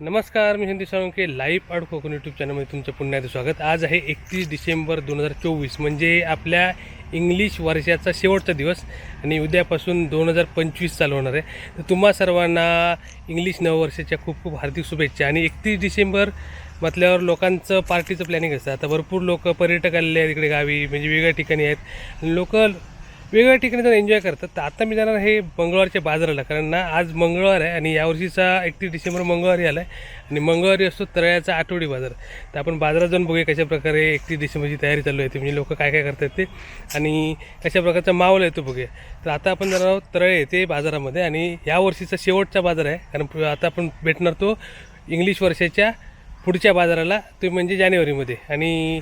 नमस्कार मी हिंदी साळुंके लाईव्ह आड कोकण यूट्यूब चॅनलमध्ये तुमचं पुन्हा एकदा स्वागत. आज आहे एकतीस डिसेंबर दोन हजार चोवीस म्हणजे आपल्या इंग्लिश वर्षाचा शेवटचा दिवस आणि उद्यापासून दोन हजार पंचवीस चालू होणार आहे. तर तुम्हा सर्वांना इंग्लिश नववर्षाच्या खूप खूप हार्दिक शुभेच्छा. आणि एकतीस डिसेंबर म्हटल्यावर लोकांचं पार्टीचं प्लॅनिंग असतं. आता भरपूर लोक पर्यटक आलेले आहेत इकडे गावी म्हणजे वेगळ्या ठिकाणी आहेत. लोक वेगवेगळ्या ठिकाणी जाऊन एन्जॉय करतात. तर आता मी जाणार हे मंगळवारच्या बाजाराला. कारण ना आज मंगळवार आहे आणि यावर्षीचा एकतीस डिसेंबर मंगळवारी आला आहे आणि मंगळवारी असतो तळ्याचा आठवडी बाजार. तर आपण बाजारात जाऊन बघूया कशा प्रकारे एकतीस डिसेंबरची तयारी चालू आहे ते. म्हणजे लोक काय काय करतात ते. आणि कशा प्रकारचा माहोल आहे तो बघूया. तर आता आपण जाणार आहोत तळे येते बाजारामध्ये. आणि या वर्षीचा शेवटचा बाजार आहे. कारण आता आपण भेटणार तो इंग्लिश वर्षाच्या पुढच्या बाजाराला. ते म्हणजे जानेवारीमध्ये. आणि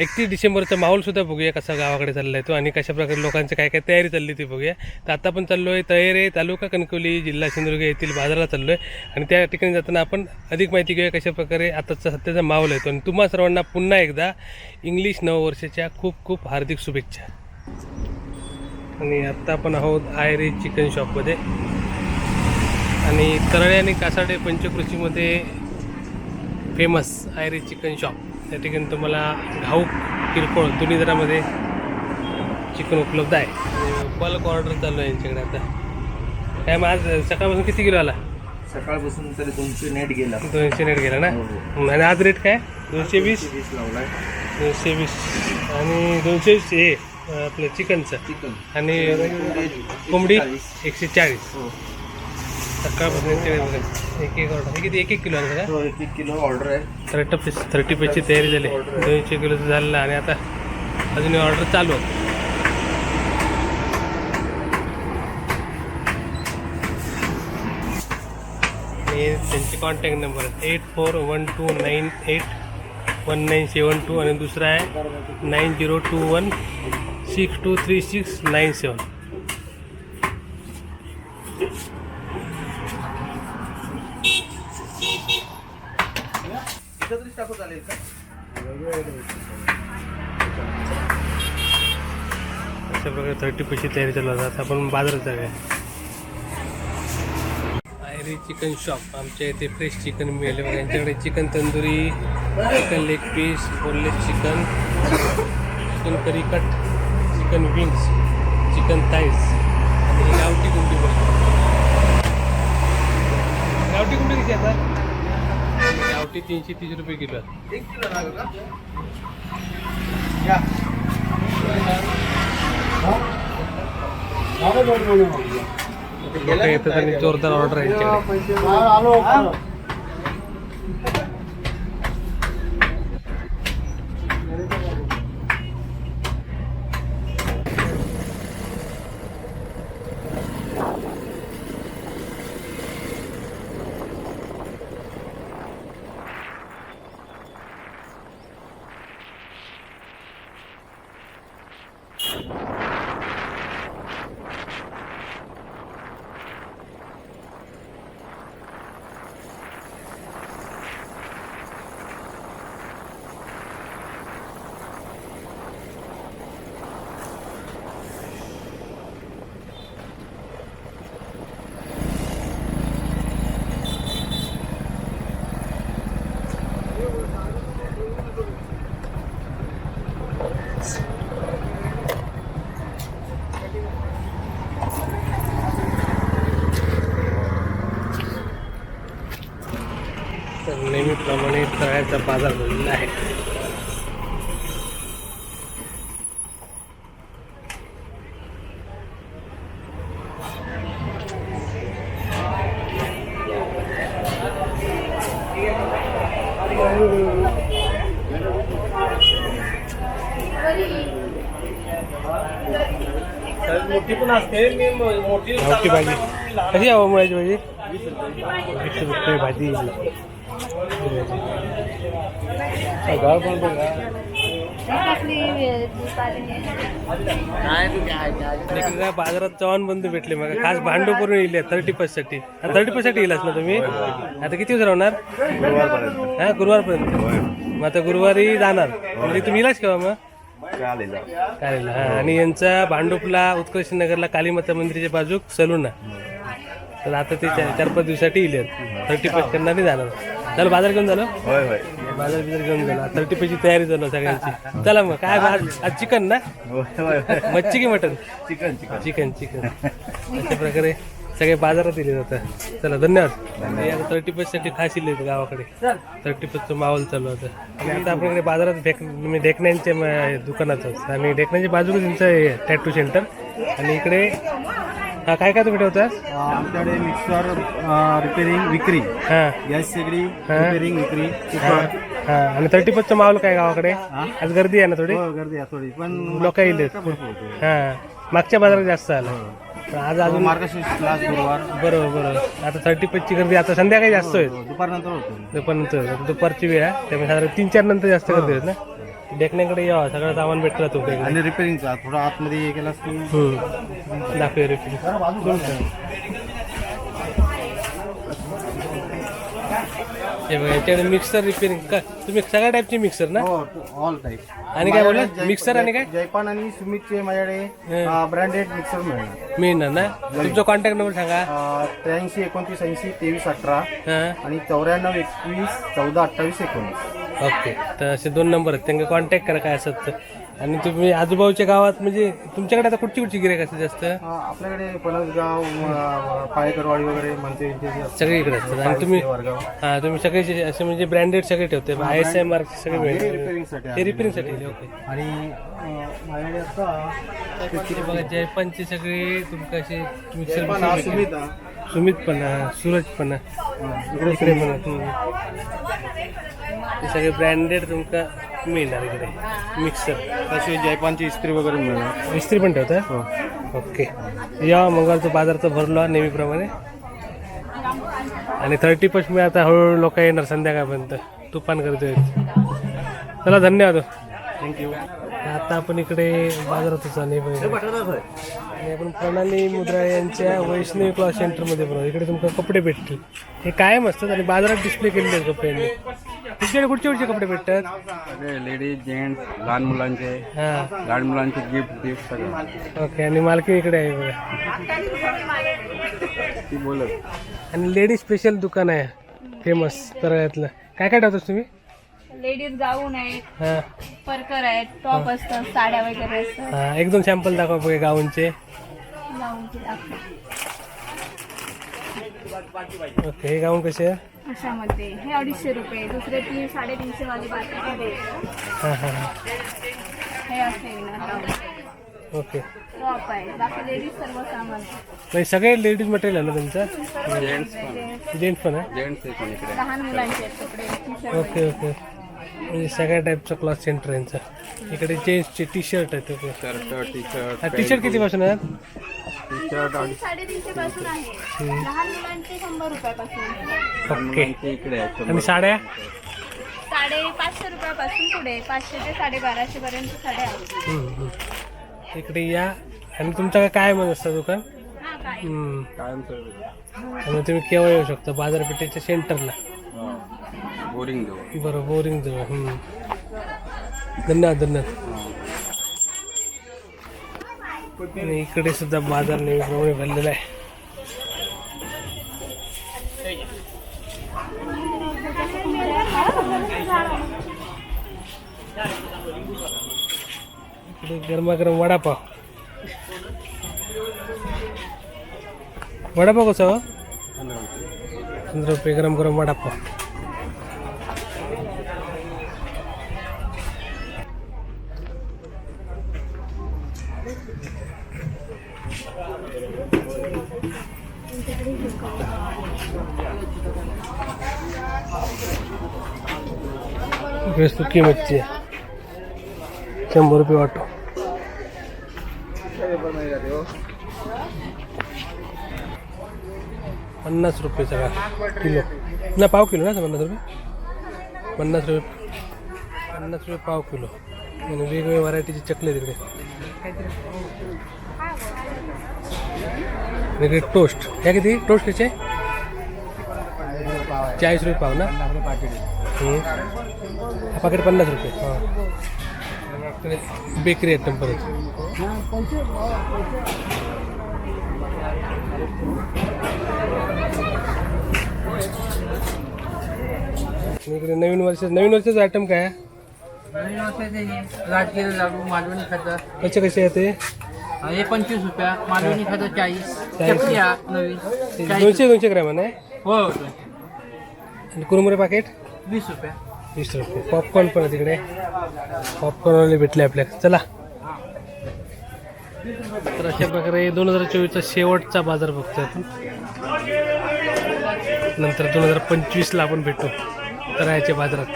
एकतीस डिसेंबरचा माहोलसुद्धा बघूया कसा गावाकडे चालला आहे तो आणि कशा प्रकारे लोकांची काय काय तयारी चालली ती बघूया. तर आता आपण चाललो आहे तळेरे तालुका कणकवली जिल्हा सिंधुदुर्ग येथील बाजाराला चाललो आहे आणि त्या ठिकाणी जाताना आपण अधिक माहिती घेऊया कशा प्रकारे आताचा सध्याचा माहोल येतो आणि तुम्हा सर्वांना पुन्हा एकदा इंग्लिश नववर्षाच्या खूप खूप हार्दिक शुभेच्छा. आणि आत्ता आपण आहोत आयरे चिकन शॉपमध्ये. आणि तरळे आणि कासाडे पंचकृषीमध्ये फेमस आयरे चिकन शॉप. त्या ठिकाणी तुम्हाला घाऊक किरकोळ दोन्ही दरामध्ये चिकन उपलब्ध आहे. बल्क ऑर्डर चालू आहे यांच्याकडे आता. काय मग आज सकाळपासून किती किलो आला? सकाळपासून तरी दोनशे नेट गेला. दोनशे नेट गेला ना? हो, आणि आज रेट काय? दोनशे वीस? वीस लावलाय. दोनशे वीस. आणि दोनशे वीस हे आपलं चिकनचं. चिकन. आणि कोंबडी. एकशे चाळीस. हो. सकाळपासून एक एक ऑर्डर हे किती एक एक किलो आहे का? हो, एक एक किलो ऑर्डर आहे. थर्टी पीस थर्टी पेजची तयारी झाली. दोनशे किलोचं झालेलं आणि आता अजूनही ऑर्डर चालू आहे. हे त्यांचे कॉन्टॅक्ट नंबर आहेत. Eight four one two nine eight one nine seven two आणि दुसरा आहे nine zero two one six two three six nine seven टाकू चालेल का? अशा प्रकारे थर्टी पेजची तयारी चालू आता आपण बाजारात जाऊया. आयरी चिकन शॉप आमच्या इथे फ्रेश चिकन मिळेल बघा. यांच्याकडे chicken tandoori chicken leg piece boneless chicken chicken curry cut chicken wings chicken thighs आणि गावठी कुंडी बघा. गावठी कुंडी किती आता गावठी तीनशे तीस रुपये किलो आहे एक किलो लागेल का? जोरदार ऑर्डर आहे यांच्याकडे तर तळ्याचा बाजार भरलेला आहे. मोठी पण असते. मी मोठी भाजी. कशी हवा मुळाची भाजी? वीस रुपये. भाजी. गाव पण बघा इकडे बाजारात चव्हाण बंधू भेटले मग. खास भांडू करून येईल थर्टी साठी थर्टी साठी येईलच ना तुम्ही? आता किती दिवस राहणार हा गुरुवारपर्यंत. मग आता गुरुवारी जाणार. म्हणजे तुम्ही येलाच केव्हा मग? चालेल हा आणि यांचा भांडुपला उत्कर्ष नगरला कालीमाता मंदिराच्या बाजूक सलून आहे. तर आता ते चार चार पाच दिवसासाठी येईल थर्टी फर्स्ट करणार नाही जाणार. चला बाजार घेऊन झालं होय होय. बाजार बिजार घेऊन झाला थर्टी फर्स्टची तयारी झालं सगळ्यांची. चला मग काय आज आज चिकन ना? होय होय मच्छी की mutton? Chicken chicken. Chicken chicken. अशा प्रकारे सगळे बाजारात दिले जातात. चला धन्यवाद. थर्टी साठी खास येईल गावाकडे. थर्टी चं माहोल चालू होतं आणि आता आपल्याकडे बाजारात ढेक मी ढेकण्यांच्या म- दुकानातच आणि ढेकण्याच्या बाजूला त्यांचं टॅटू सेंटर आणि इकडे हा काय काय तुम्ही ठेवता आमच्याकडे मिक्सर रिपेरिंग विक्री. हां. गॅस शेगडी हा. रिपेरिंग विक्री. हां. हां. आणि थर्टी चं माहोल काय गावाकडे? आज गर्दी आहे ना थोडी? हो गर्दी आहे थोडी. पण लोक येईल हां. मागच्या बाजारात जास्त आलं. पण आज अजून मार्गशीर्ष क्लास गुरुवार. बरोबर बरोबर. आता थर्टी ची गर्दी आता संध्याकाळी जास्त होईल. दुपारनंतर होतो. दुपारनंतर दुपारची वेळ आहे. त्यामुळे साधारण तीन चार नंतर जास्त गर्दी होत ना? डेकण्याकडे यावं सगळं सामान भेटलं जातं आपल्याकडे आणि रिपेरिंगचा थोडा आतमध्ये हे केलास की हम्म. दाखवूया रिफिल हे बघा याच्याकडे मिक्सर रिपेअरिंग का तुम्ही सगळ्या टाईपचे मिक्सर ना? हो ऑल टाईप आणि काय बोलला? मिक्सर आणि काय? जयपान आणि सुमितचे माझ्याकडे हं. ब्रँडेड मिक्सर मिळणार. मिळणार ना? तुमचा कॉन्टॅक्ट नंबर सांगा. त्र्याऐंशी एकोणतीस ऐंशी तेवीस अठरा हां. आणि चौऱ्याण्णव एकवीस चौदा अठ्ठावीस एकोणीस. ओके. तर असे दोन नंबर आहेत. त्यांना कॉन्टॅक्ट करा काय असत आणि तुम्ही आजूबाजूच्या गावात म्हणजे तुमच्याकडे आता कुठची कुठची गिरायक असते जास्त? आपल्याकडे पणसगाव अं, पाळेकरवाडी वगैरे म्हणते सगळे इकडे असतात. आणि तुम्ही हा तुम्ही सगळे असे म्हणजे ब्रँडेड सगळे ठेवते. आय एस एम आर सगळे मिळते रिपेरिंगसाठी ते रिपेअरिंगसाठी ओके. आणि बघा जयपानचे सगळे तुमका असे मिक्सर जयपान हा सुमित हा. सुमित पण हा, सूरज पण हा. इकडे पण हा. सगळे ब्रँडेड तुमका मिळणार इकडे. मिक्सर तसे जयपानची इस्त्री वगैरे मिळणार. मिस्त्री पण ठेवता? हो. ओके. या मंगळचं बाजार तर भरलो नेहमीप्रमाणे. आणि थर्टी फर्स्ट मी आता हळूहळू लोक येणार संध्याकाळपर्यंत. तुफान करतोय. चला धन्यवाद. थँक्यू आता आपण इकडे बाजारातच आणि आणि आपण प्रणाली मुद्रा यांच्या वैष्णवी क्लॉथ सेंटरमध्ये बनवतो इकडे तुमका कपडे भेटतील. हे कायम असतात आणि बाजारात डिस्प्ले केलेले आहेत कपड्यांनी तुमच्याकडे कुठचे कुठचे कपडे भेटतात? लेडीज जेंट्स लहान मुलांचे हां. लहान मुलांचे गिफ्ट गिफ्ट सगळं. ओके आणि मालकी इकडे आहे बघा. ती बोलत. आणि लेडीज स्पेशल दुकान आहे. फेमस तरळ्यातलं काय काय ठेवतोस तुम्ही? लेडीज गाऊन आहेत हां. परकर आहेत टॉप असतात साड्या वगैरे असतात. हां एक दोन सॅम्पल दाखवा बघा गाऊनचे. गाऊनचे दाखवा. ओके हे गाऊन कसे? आहे अशामध्ये. हे अडीचशे रुपये. दुसरे तीन साडेतीनशे वाले बाकीमध्ये हां हां हां हे. असे येणार गाऊन. ओके. टॉप आहे. बाकी लेडीज सर्व सामान नाही सगळे लेडीज मटेरियल आहे ना तुमचं? जेंट्स पण. जेंट्स पण आहे? जेंट्स लहान मुलांचे आहेत कपडे टी शर्ट ओके ओके. म्हणजे सगळ्या टाईपचं क्लॉथ सेंटर आहे यांचं. इकडे जेंट्सचे टी शर्ट आहेत okay shirt T shirt T shirt कितीपासून आहेत टी शर्ट आणि साडेतीनशे पासून आहे. लहान मुलांचे शंभर रुपयापासून. ओके मुलांचे इकडे आहेत आणि. साड्या? साडे पाचशे रुपयापासून पुढे पाचशे ते साडेबाराशे पर्यंत साड्या आहेत. हम्म, हम्म. इकडे या. आणि तुमचं काय मग असतं दुकान? हा काय हम्म. कायम सर्व आणि तुम्ही केव्हा येऊ शकता? बाजारपेठेच्या सेंटरला बोरिंग बरं बोरिंग जवळ. धन्यवाद धन्यवाद आणि इकडे सुद्धा बाजार नेहमीप्रमाणे भरलेला आहे. इकडे गरमागरम वडापाव. वडापाव कसा हो? पंधरा रुपये गरम गरम वडापाव. इकडे शंभर रुपये वाटो पन्नास रुपये सगळा किलो. ना पाव किलो ना पन्नास रुपये? पन्नास रुपये पन्नास रुपये पाव किलो. आणि वेगवेगळ्या व्हरायटीचे चकले तिकडे आणि टोस्ट ह्या किती? टोस्ट कसे? चाळीस रुपये पाव ना? हा पाकिट पन्नास रुपये. हां. बेकरी आयटम परत. इकडे नवीन वर्ष नवीन वर्षाचं आयटम काय आहे? नवीन वर्षाचे राजगिरी लाडू मालवणी खातं. कसे कसे आहे ते? हे पंचवीस रुपया मालवणी खातं चाळीस चाळीस. चकली नवीन ते चाळीस दोनशे दोनशे ग्रॅम आहे ना? हो हो. आणि कुरमुरे पाकिट वीस रुपये. वीस रुपये. पॉपकॉर्न पण आहे तिकडे पॉपकॉर्नवाले भेटले आपल्याला. चला. तर अशा प्रकारे दोन हजार चोवीसचा शेवटचा बाजार बघतो आपण. नंतर दोन हजार पंचवीसला आपण भेटू. तरायाच्या बाजारात.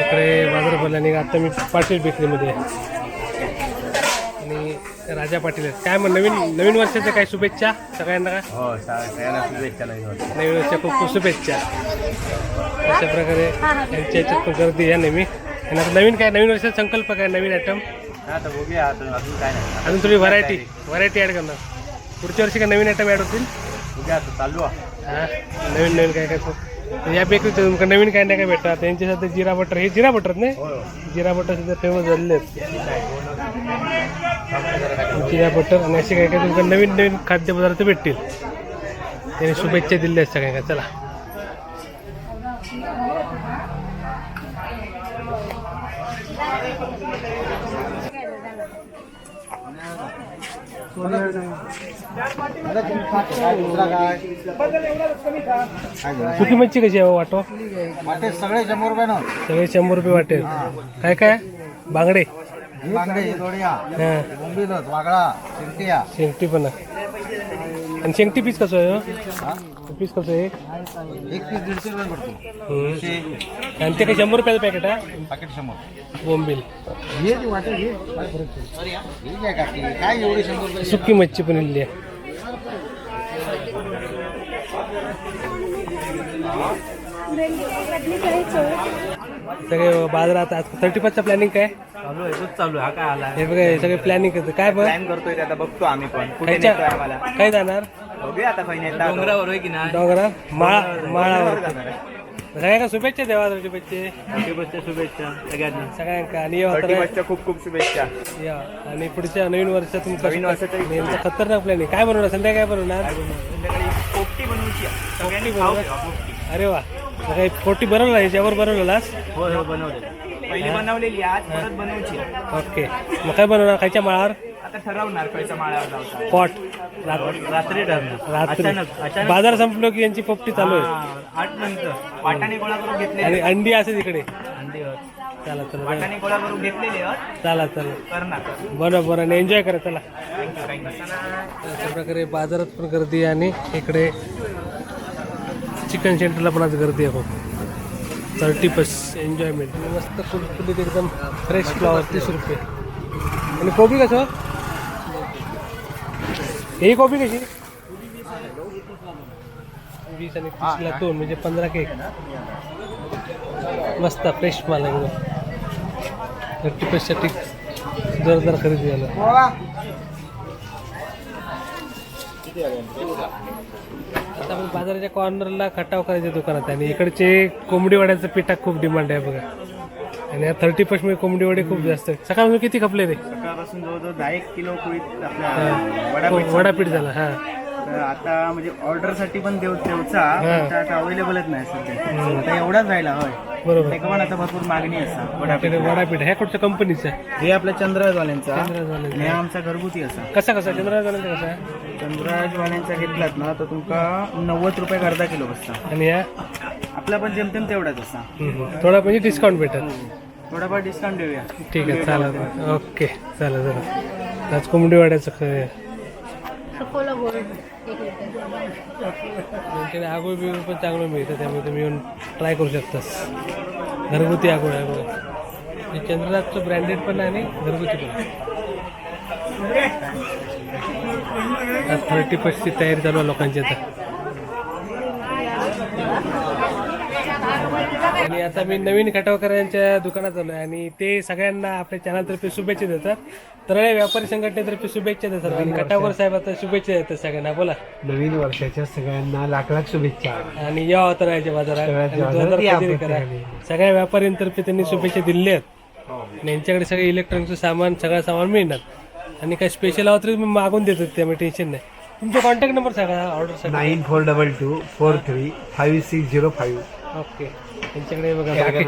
इकडे बाजार भरला आता मी पाटील बेकरीमध्ये आहे. राजा पाटील आहेत. काय मग नवीन नवीन वर्षाच्या काय शुभेच्छा सगळ्यांना काय हो सगळ्यांना शुभेच्छा नाही होत नवीन वर्षा खूप खूप शुभेच्छा. अशा प्रकारे यांच्या याच्यात पण गर्दी आहे नेहमी. आणि आता नवीन काय नवीन वर्षाचा संकल्प काय? नवीन आयटम आता बघूया. अजून अजून काय नाही. अजून थोडी व्हरायटी व्हरायटी ॲड करणार. पुढच्या वर्षी काय नवीन आयटम ॲड होतील? बघूया आता चालू आहे. हां नवीन नवीन काय काय या बेकरीत तुमका नवीन काय नाही काय भेटतात त्यांच्या सध्या जिरा बटर हे जिरा बटर नाही? जिरा बटर सध्या फेमस झालेले आहेत. जिरा बटर आणि असे काय काय तुमका नवीन नवीन खाद्यपदार्थ भेटतील. त्याने शुभेच्छा दिल्या आहेत सगळ्यांना. चला. सुकी मच्छी कशी आहे हो वाटो? वाटे सगळे शंभर रुपये ना. सगळे शंभर रुपये वाटेल काय काय? बांगडे. बांगडे दोड्या हां. वागळा शिंटिया शेंगटी पण आणि शेंगटी पीस कसं आहे हो? पीस कसं आहे? एक पीस दीडशे रुपये पडतो. आणि ते काही शंभर रुपयाचं पॅकेट आहे? पाकिट शंभर. बोंबील. हे जे वाटेल हे काय फरक काय एवढे शंभर रुपये सुकी मच्छी पण इल्ली आहे. सगळे बाजारात आज थर्टी फर्स्टचं प्लॅनिंग काय? चालू आहे तोच चालू आहे. हा काय आला? हे बघा हे सगळे प्लॅनिंग करतं. काय प्लॅन करतोय ते आता बघतो आम्ही पण. कुठे नेतोय आम्हाला? काय जाणार? बघूया आता डोंगरावर होय की नाही? डोंगरात माळा माळावर. सगळ्यांना शुभेच्छा देवा शुभेच्छा शुभेच्छा सगळ्यांना. सगळ्यांका. आणि या थर्टी तर- फर्स्टच्या खूप खूप शुभेच्छा. या. आणि पुढच्या नवीन वर्षात तुमचा नवीन वर्षाचं- खतरनाक प्लॅन आहे काय बनवणार? संध्याकाळी काय बनवणार? संध्याकाळी पोपटी बनवूची आहे. सगळ्यांनी खाऊ घ्या, पोपटी. अरे वा. काही पोटी बनवला याच्यावर बनवलेलास हो हो बनवले. पहिली बनवलेली आज परत बनवची. ओके. मग काय बनवणार खायच्या माळावर? आता ठरवणार खायच्या माळ्यावर जाऊचा पॉट. रात्री. ठरणार. रात्री. अचानक अचानक. बाजार संपलो की यांची पोपटी चालू आहे. हा, आठ नंतर. वाटाणे गोळा करून आणि घेतलेले अंडी असे तिकडे अंडीवर चला चला वाटाणे गोळा करून घेतलेले आहेत. चला चला. करणार. बरं बरं. आणि एन्जॉय करा चला. थँक्यू थँक्यू अशा प्रकारे बाजारात पण गर्दी आहे आणि इकडे चिकन सेंटरला पण आज गर्दी आहे खूप. थर्टी पस एन्जॉयमेंट मस्त कुलकुलीत एकदम फ्रेश फ्लॉवर तीस रुपये. आणि कोबी कसं? ही कोबी कशी? वीस आणि तीसला दोन म्हणजे पंधरा केक. मस्त फ्रेश माल एकदम. थर्टी पससाठी जोरदार खरेदी झालं. बाजाराच्या कॉर्नरला खटाव करायच्या दुकानात आणि इकडचे कोंबडी वड्याचं पिठा खूप डिमांड आहे बघा. आणि थर्टी पर्सेंटमध्ये कोंबडी वडे खूप जास्त आहे सकाळपासून किती खपले रे सकाळपासून जवळजवळ दहा एक किलो आपल्या. वडापीठ झाला हा. आता म्हणजे ऑर्डरसाठी पण देव देवचा हा. पण आता अवेलेबलच नाही सध्या. आता एवढाच राहिला होय. बरोबर. त्याला पण आता भरपूर मागणी असा. आपल्याकडे वडापीठ. वडापीठ ह्या कुठच्या कंपनीचा आहे? हे आपल्या चंद्रराजवाल्यांचा. चंद्रराजवाल्यांचा. आणि हा आमचा घरगुती असा. कसा कसा? चंद्रराजांचा कसा आहे? चंद्रराजवाल्यांचा घेतलात ना तर तुमका नव्वद रुपये अर्धा किलो बसता. आणि या? आपला पण जेमतेम तेवढाच असा. थोडा म्हणजे डिस्काउंट भेटत थोडाफार डिस्काउंट देऊया. ठीक आहे चालेल. ओके चालेल चालेल. आज कोंबडी वाड्याचं ख- गोल्ड लिटर त्यांच्याकडे आगोळ बिगोळ पण चांगलं मिळतं त्यामुळे तुम्ही येऊन ट्राय करू शकतास. घरगुती आगोळ आहे हे चंद्रनाथचं ब्रँडेड पण आहे आणि घरगुती पण आहे. थर्टी फर्स्टची तयारी चालू आहे लोकांची आता. आणि आता मी नवीन खटावकर यांच्या दुकानात आलो आहे आणि ते सगळ्यांना आपल्या चॅनलतर्फे शुभेच्छा देतात. तर व्यापारी संघटनेतर्फे शुभेच्छा देतात. आणि खटावकर साहेब आता शुभेच्छा देतात सगळ्यांना. बोला. नवीन वर्षाच्या सगळ्यांना लाख लाख शुभेच्छा. आणि या बाजारात सगळ्यात आणि बाजारात जोरदार या खरेदी करा. प्रत्येकाने. सगळ्या व्यापाऱ्यांतर्फे त्यांनी शुभेच्छा दिल्या आहेत. आणि यांच्याकडे सगळे इलेक्ट्रॉनिकचं सामान सगळं सामान मिळणार. आणि काय स्पेशल हवं तरी मी मागून देतात त्यामुळे टेन्शन नाही. तुमचा कॉन्टॅक्ट नंबर सांगा order nine four double two four three five six zero five. Okay त्यांच्याकडे बघा बाकी.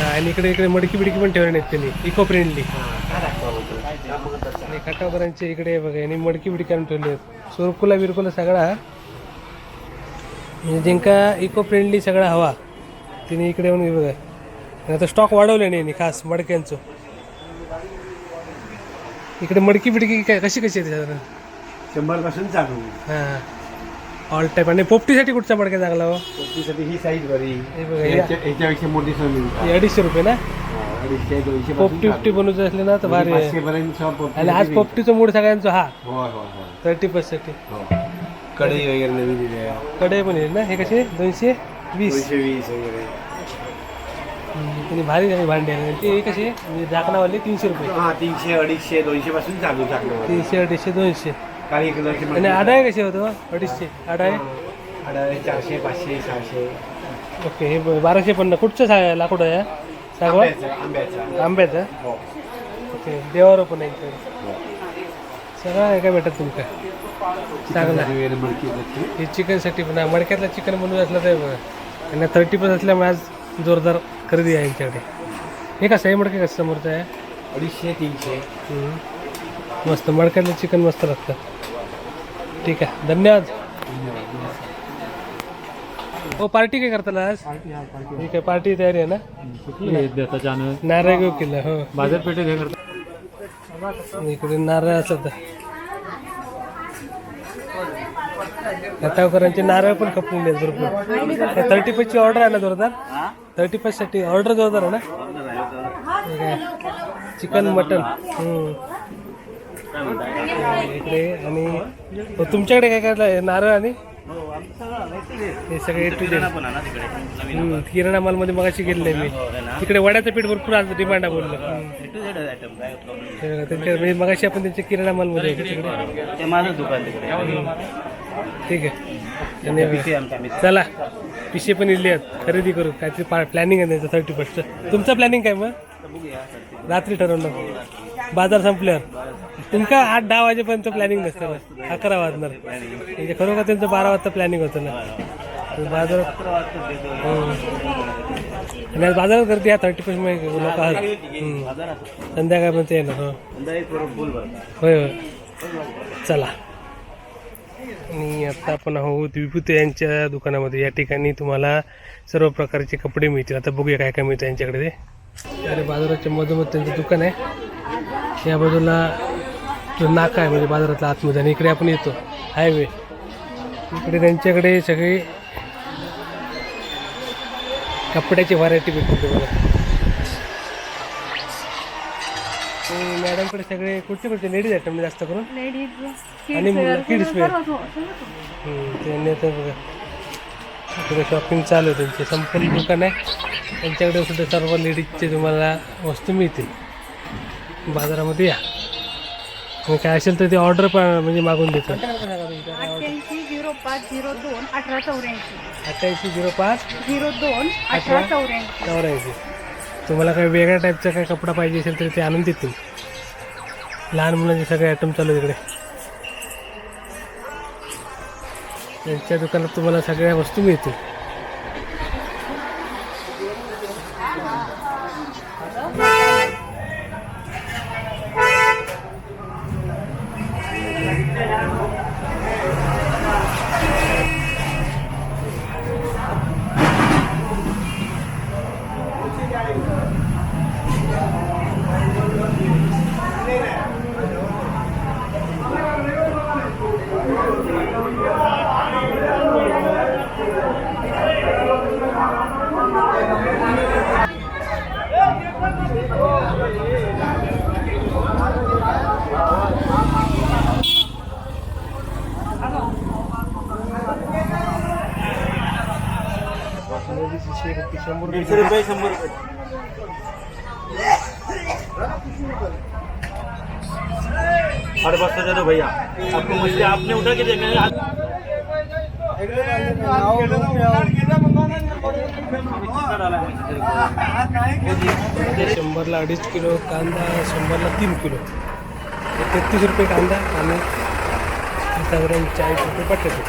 हा, आणि इकडे इकडे मडकी बिडकी पण ठेवले नाहीत त्यांनी. इको फ्रेंडली आणि खटावकरांचे इकडे बघा आणि मडकी बिडकी आणून ठेवले आहेत. सुरकुला बिरकुला सगळा. म्हणजे जिंका इको फ्रेंडली सगळा हवा. तिने इकडे येऊन हे बघा. आणि आता स्टॉक वाढवले नाही यांनी खास मडक्यांचं. इकडे मडकी बिडकी काय कशी कशी आहे साधारण शंभरपासून चालू. हां. ऑल टाईप आणि पोपटीसाठी कुठचा मडक्या चांगला हो? पोपटीसाठी ही साईज बरी. हे याच्यापेक्षा मोठी सोय हे अडीचशे रुपये ना? अडीचशे दोनशे पोपटी उपटी बनवायचं असले ना तर भारी शॉप पोपटी आणि आज पोपटीचा मूड सगळ्यांचा हा. थर्टी पर्सेंट हो. कढई वगैरे नवीन दिली आहे. कडे पण येईल ना? हे कसे? दोनशे वीस. वीस वगैरे. आणि भारी झाली भांडी. आणि ते कसे? म्हणजे झाकणावाले तीनशे रुपये. हा तीनशे अडीचशे दोनशे पासून चालू टाकलं तीनशे अडीचशे दोनशे. काही एक आणि आडाय कसे होतं? हो? अडीचशे. आडाय आडाळे चारशे पाचशे सहाशे. ओके हे बाराशे पन्नास कुठचं सा लाकूड आहे सागवा आंब्याचा आंब्याचा. हो. ओके देवावर पण आहे इकडे. सगळं आहे का भेटत तुमका चांगला. हे चिकनसाठी पण मडक्यातला चिकन बनवून असलं तर बघा आणि थर्टी पर्सेंट असल्यामुळे आज जोरदार खरेदी आहे यांच्याकडे हे कसं आहे? मडके कसं समोरचं आहे? अडीचशे तीनशे. मस्त. मडक्यातलं चिकन मस्त लागतं. ठीक आहे. धन्यवाद. हो पार्टी काय करताला आज? ठीक आहे पार्टी तयारी आहे ना? नारळ घेऊ किल्ला हो. बाजारपेठेत हे करतात इकडे नारळ असत खटावकरांचे नारळ पण खपलेले आहेत भरपूर. थर्टी ची ऑर्डर आहे ना जोरदार? थर्टी साठी ऑर्डर जोरदार आहे ना? आहे. Chicken mutton. हम्म. इकडे आणि हो, तुमच्याकडे काय काय नारळ आणि? हे सगळे Z. हम्म, किराणा मालमध्ये मगाशी गेलेले मी. तिकडे वड्याचं पीठ भरपूर आज डिमांड आहे बोललं. त्यांच्या म्हणजे मगाशी आपण त्यांच्या किराणा मालमध्ये होतो तिकडे. ते माझं दुकान तिकडे. ठीक आहे. धन्यवाद चला पिशे पण इल्ले आहेत. खरेदी करू काहीतरी प्लॅनिंग आहे त्यांचं थर्टी फर्स्टचं तुमचं प्लॅनिंग काय मग? रात्री ठरवलं. बाजार संपल्यावर. तुमका आठ दहा वाजेपर्यंत प्लॅनिंग नसतं ना. अकरा वाजणार. म्हणजे खरोखर त्यांचं बारा वाजता प्लॅनिंग होतं ना. बाजार आणि आज बाजारात गर्दी या थर्टी फर्स्टमध्ये लोक आहात संध्याकाळपर्यंत येणार हो. होय होय. चला. आणि आता आपण आहोत विभूत यांच्या दुकानामध्ये. या ठिकाणी तुम्हाला सर्व प्रकारचे कपडे मिळतील. आता बघूया काय काय मिळतं यांच्याकडे ते. अरे बाजाराच्या मधोमध त्यांचं दुकान आहे. या बाजूला जो नाका आहे म्हणजे बाजारातला आतमध्ये आणि इकडे आपण येतो. हायवे इकडे त्यांच्याकडे सगळे कपड्याची व्हरायटी भेटते बघा ते मॅडमकडे सगळे कुठचे कुठचे लेडीज आयटम जास्त करून? लेडीज आणि किड्स वेअर त्यांनी आता बघा. इकडे शॉपिंग चालू आहे त्यांचे. संपूर्ण दुकान आहे. त्यांच्याकडे सुद्धा सर्व लेडीजचे तुम्हाला वस्तू मिळतील. बाजारामध्ये या. आणि काय असेल तर ते ऑर्डर पण म्हणजे मागून देतो अठ्ठ्याऐंशी झिरो पाच झिरो दोन अठरा चौऱ्याऐंशी अठ्ठ्याऐंशी झिरो पाच झिरो दोन अठरा चौऱ्याऐंशी. चौऱ्याऐंशी तुम्हाला काही वेगळ्या टाईपचा काही कपडा पाहिजे असेल तर ते आणून देतील. लहान मुलांचे सगळे आयटम चालू तिकडे त्यांच्या दुकानात तुम्हाला सगळ्या वस्तू मिळतील शंभर दीडशे रुपये शंभर रुपये साढ़े दे दो भैया. आपको मछली आपने उठा के देखा है. शंभरला अडीच किलो कांदा शंभरला तीन किलो. तेहतीस रुपये कांदा आणि साधारण चाळीस रुपये पाठवतो